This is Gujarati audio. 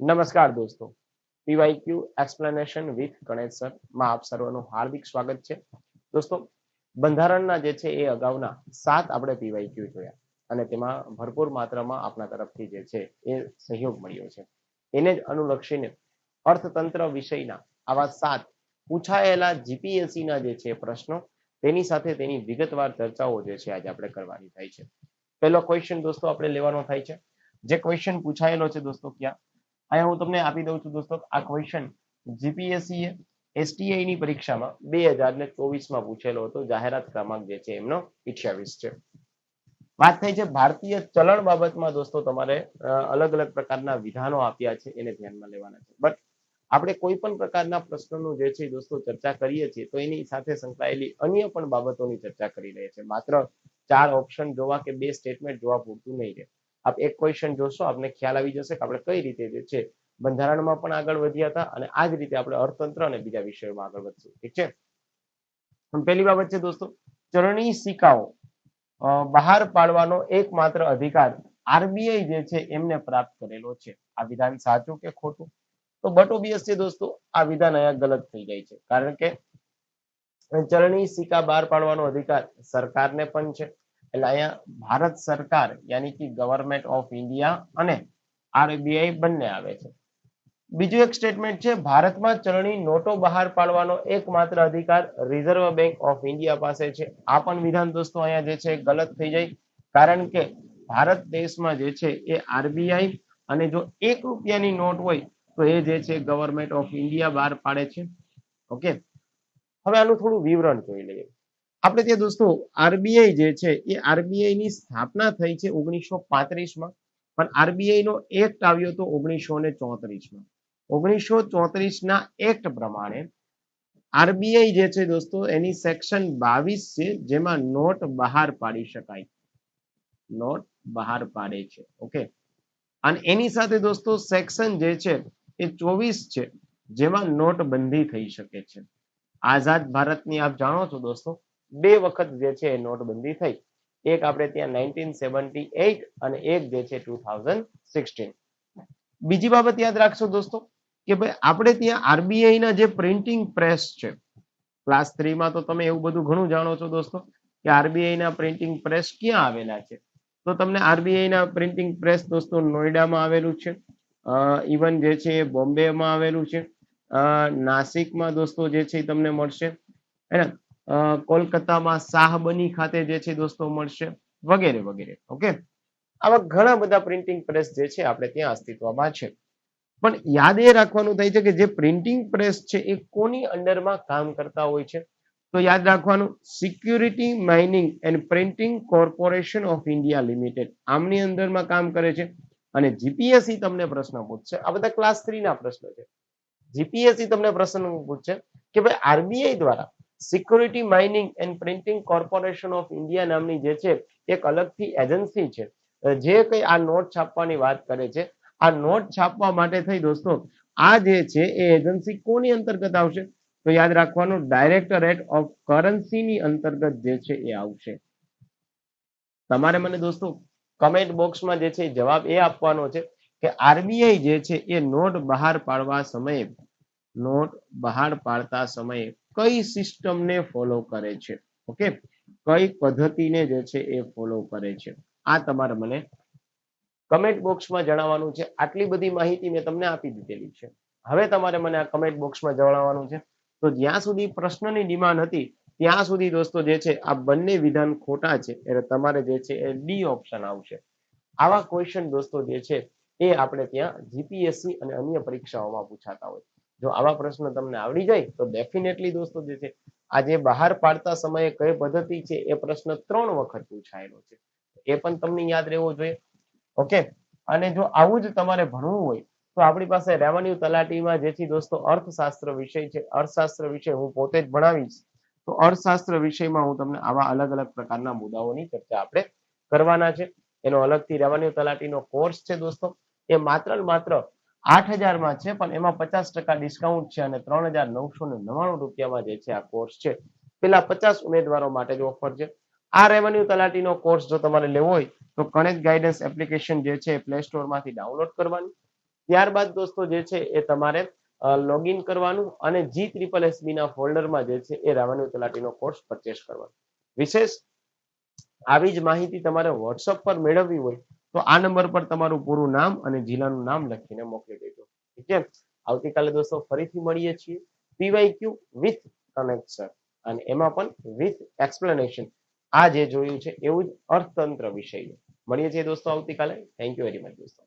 નમસ્કાર દોસ્તો. PYQ explanation with Ganesh sir. માં આપ સર્વનું હાર્દિક સ્વાગત છે. દોસ્તો, બંધારણના જે છે એ અગાઉના સાત આપણે પીવાયક્યુ જોયા. અને તેમાં ભરપૂર માત્રામાં આપણા તરફથી જે છે એ સહયોગ મળ્યો છે. એને જ અનુલક્ષીને અર્થતંત્ર વિષયના આવા સાત પૂછાયેલા જીપીએસસી ના જે છે પ્રશ્નો, તેની સાથે તેની વિગતવાર ચર્ચાઓ જે છે આજે આપણે કરવાની થાય છે. પહેલો ક્વેશ્ચન દોસ્તો આપણે લેવાનો થાય છે. જે ક્વેશ્ચન પૂછાયેલો છે દોસ્તો ક્યાં? અહીંયા હું તમને આપી દઉં છું દોસ્તો, આ ક્વેશ્ચન જીપીએસસી એસટીઆઈ ની પરીક્ષામાં બે હજાર ને ચોવીસમાં પૂછેલો હતો. જાહેરાત ક્રમાંક જે છે એમનો અઠ્યાવીસ છે. વાત થઈ છે ભારતીય ચલણ બાબતમાં દોસ્તો, તમારે અલગ અલગ પ્રકારના વિધાનો આપ્યા છે, એને ધ્યાનમાં લેવાના છે. બટ આપણે કોઈ પણ પ્રકારના પ્રશ્નનું જે છે દોસ્તો ચર્ચા કરીએ છીએ, તો એની સાથે સંકળાયેલી અન્ય પણ બાબતોની ચર્ચા કરી રહ્યા છે. માત્ર ચાર ઓપ્શન જોવા કે બે સ્ટેટમેન્ટ જોવા પૂરતું નહીં રહે. આપ એક ક્વેશ્ચન જોશો, આપને ખ્યાલ આવી જશે કે આપણે કઈ રીતે જે છે બંધારણમાં પણ આગળ વધ્યા હતા અને આ જ રીતે આપણે અર્થતંત્ર અને બીજા વિષયોમાં આગળ વધશું. ઠીક છે? પહેલી બાબત છે દોસ્તો, ચરણી સિક્કાઓ બહાર પાડવાનો એકમાત્ર અધિકાર આરબીઆઈ જે છે એમને પ્રાપ્ત કરેલો છે. આ વિધાન સાચું કે ખોટું? તો બટ ઓબિયસ છે દોસ્તો, આ વિધાન અહીંયા ગલત થઈ જાય છે. કારણ કે ચરણી સિક્કા બહાર પાડવાનો અધિકાર સરકારને પણ છે. એટલે અહીંયા ભારત સરકાર, યાની કે ગવર્મેન્ટ ઓફ ઇન્ડિયા અને આરબીઆઈ બંને આવે છે. બીજું એક સ્ટેટમેન્ટ છે, ભારતમાં ચલણી નોટો બહાર પાડવાનો એકમાત્ર અધિકાર રિઝર્વ બેંક ઓફ ઇન્ડિયા પાસે છે. આ પણ વિધાન દોસ્તો અહીંયા જે છે ગલત થઈ જાય, કારણ કે ભારત દેશમાં જે છે એ આરબીઆઈ અને જો એક રૂપિયાની નોટ હોય, તો એ જે છે ગવર્મેન્ટ ઓફ ઇન્ડિયા બહાર પાડે છે. ઓકે? હવે આનું થોડું વિવરણ જોઈ લઈએ. આપણે ત્યાં દોસ્તો આરબીઆઈ જે છે એ આરબીઆઈ ની સ્થાપના થઈ છે ઓગણીસો પાંત્રીસમાં. પણ આરબીઆઈ નો એક્ટ આવ્યો હતો ઓગણીસો ને ચોત્રીસમાં. ઓગણીસો ચોત્રીસ ના એક્ટ પ્રમાણે આરબીઆઈ જે છે દોસ્તો એની સેક્શન બાવીસ છે જેમાં નોટ બહાર પાડી શકાય. નોટ બહાર પાડે છે. ઓકે? અને એની સાથે દોસ્તો સેક્શન જે છે એ ચોવીસ છે જેમાં નોટબંધી થઈ શકે છે. આઝાદ ભારતની આપ જાણો છો દોસ્તો બે વખત જે છે નોટબંધી થઈ. એક આપણે ત્યાં નાઇન્ટીન સેવન્ટી એઇટ અને એક જે છે ટુ થાઉઝન્ડ સિક્સટીન બીજી બાબત યાદ રાખશો દોસ્તો કે ભાઈ આપણે ત્યાં આરબીઆઈ ના જે પ્રિન્ટિંગ પ્રેસ છે ક્લાસ થ્રીમાં તો તમે એવું બધું ઘણું જાણો છો દોસ્તો કે આરબીઆઈ ના પ્રિન્ટિંગ પ્રેસ ક્યાં આવેલા છે? તો તમને આરબીઆઈ ના પ્રિન્ટિંગ પ્રેસ દોસ્તો નોઈડામાં આવેલું છે ઇવન જે છે એ બોમ્બેમાં આવેલું છે નાસિકમાં દોસ્તો જે છે એ તમને મળશે. હે કોલકાતામાં શાહબની ખાતે જે છે દોસ્તો મળશે, વગેરે વગેરે, ઓકે? આવા ઘણા બધા પ્રિન્ટિંગ પ્રેસ જે છે આપણે ત્યાં અસ્તિત્વમાં છે. પણ યાદ એ રાખવાનું થાય છે કે જે પ્રિન્ટિંગ પ્રેસ છે એ કોની અંડરમાં કામ કરતા હોય છે? તો યાદ રાખવાનું security mining and printing corporation of India limited આમની અંદરમાં કામ કરે છે. અને જીપીએસસી તમને પ્રશ્ન પૂછશે. આ બધા ક્લાસ થ્રી ના પ્રશ્નો છે. જીપીએસસી તમને પ્રશ્ન પૂછશે કે ભાઈ આરબીઆઈ દ્વારા security mining and printing corporation of India નામની જે છે, એક અલગથી એજન્સી છે. જે કઈ આ નોટ છાપવાની વાત કરે છે, આ નોટ છાપવા માટે થઈ દોસ્તો, આ જે છે એ એજન્સી કોની અંતર્ગત આવશે? તો યાદ રાખવાનું, ડાયરેક્ટરેટ ઓફ કરન્સીની અંતર્ગત જે છે એ આવશે. તમારે મને દોસ્તો, કમેન્ટ બોક્સમાં જે છે જવાબ એ આપવાનો છે કે આરબીઆઈ જે છે એ નોટ બહાર પાડવા સમયે, નોટ બહાર પાડતા સમયે કઈ સિસ્ટમને ફોલો કરે છે? ઓકે કઈ પદ્ધતિને જે છે એ ફોલો કરે છે? આ તમારે મને કમેન્ટ બોક્સમાં જણાવવાનું છે. આટલી બધી માહિતી મેં તમને આપી દીધેલી છે. હવે તમારે મને આ કમેન્ટ બોક્સમાં જણાવવાનું છે. તો જ્યાં સુધી પ્રશ્નની ડિમાન્ડ હતી, ત્યાં સુધી દોસ્તો જે છે, આ બંને વિધાન ખોટા છે. એટલે તમારે જે છે એ ડી ઓપ્શન આવશે. આવા ક્વેશ્ચન દોસ્તો જે છે, એ આપણે ત્યાં જીપીએસસી અને અન્ય પરીક્ષાઓમાં પૂછાતા હોય. જો આવા પ્રશ્ન તમને આવડી જાય, તો ડેફિનેટલી દોસ્તો જે છે, આજે બહાર પાડતા સમયે કઈ પદ્ધતિ છે, એ પ્રશ્ન ત્રણ વખત પૂછાયેલો છે. એ પણ તમને યાદ રહેવો જોઈએ. ઓકે? અને જો આવું જ તમારે ભણવું હોય, તો આપણી પાસે રેવન્યુ તલાટીમાં જેથી દોસ્તો અર્થશાસ્ત્ર વિષય છે. અર્થશાસ્ત્ર વિષય હું પોતે જ ભણાવીશ. તો અર્થશાસ્ત્ર વિષયમાં હું તમને આવા અલગ અલગ પ્રકારના મુદ્દાઓની ચર્ચા આપણે કરવાના છે. એનો અલગથી રેવન્યુ તલાટીનો કોર્સ છે દોસ્તો. એ માત્ર ને માત્ર આઠ હજારમાં છે, પણ એમાં પચાસ ટકા ડિસ્કાઉન્ટ છે અને ત્રણ હજાર નવસો ને નવ્વાણું રૂપિયામાં જે છે આ કોર્સ છે. પેલા પચાસ ઉમેદવારો માટે જ ઓફર છે. આ રેવન્યુ તલાટીનો કોર્સ જો તમારે લેવો હોય, તો કનેક્ટ ગાઈડન્સ એપ્લિકેશન જે છે પ્લે સ્ટોરમાંથી ડાઉનલોડ કરવાની. ત્યારબાદ દોસ્તો જે છે એ તમારે લોગિન કરવાનું અને જી ત્રિપલ એસબી ના ફોલ્ડરમાં જે છે એ રેવન્યુ તલાટીનો કોર્સ પરચેસ કરવાનો. વિશેષ, આવી જ માહિતી તમારે વોટ્સઅપ પર મેળવવી હોય તો આ નંબર પર તમારું પૂરું નામ અને જિલ્લાનું નામ લખીને મોકલી દેજો. ઠીક છે? આવતીકાલે દોસ્તો ફરીથી મળીએ છીએ. PYQ with connection. અને એમાં પણ વિથ એક્સપ્લેનેશન. આ જે જોયું છે એવું જ અર્થતંત્ર વિષય મળીએ છીએ દોસ્તો આવતીકાલે. થેન્ક યુ વેરી મચ દોસ્તો.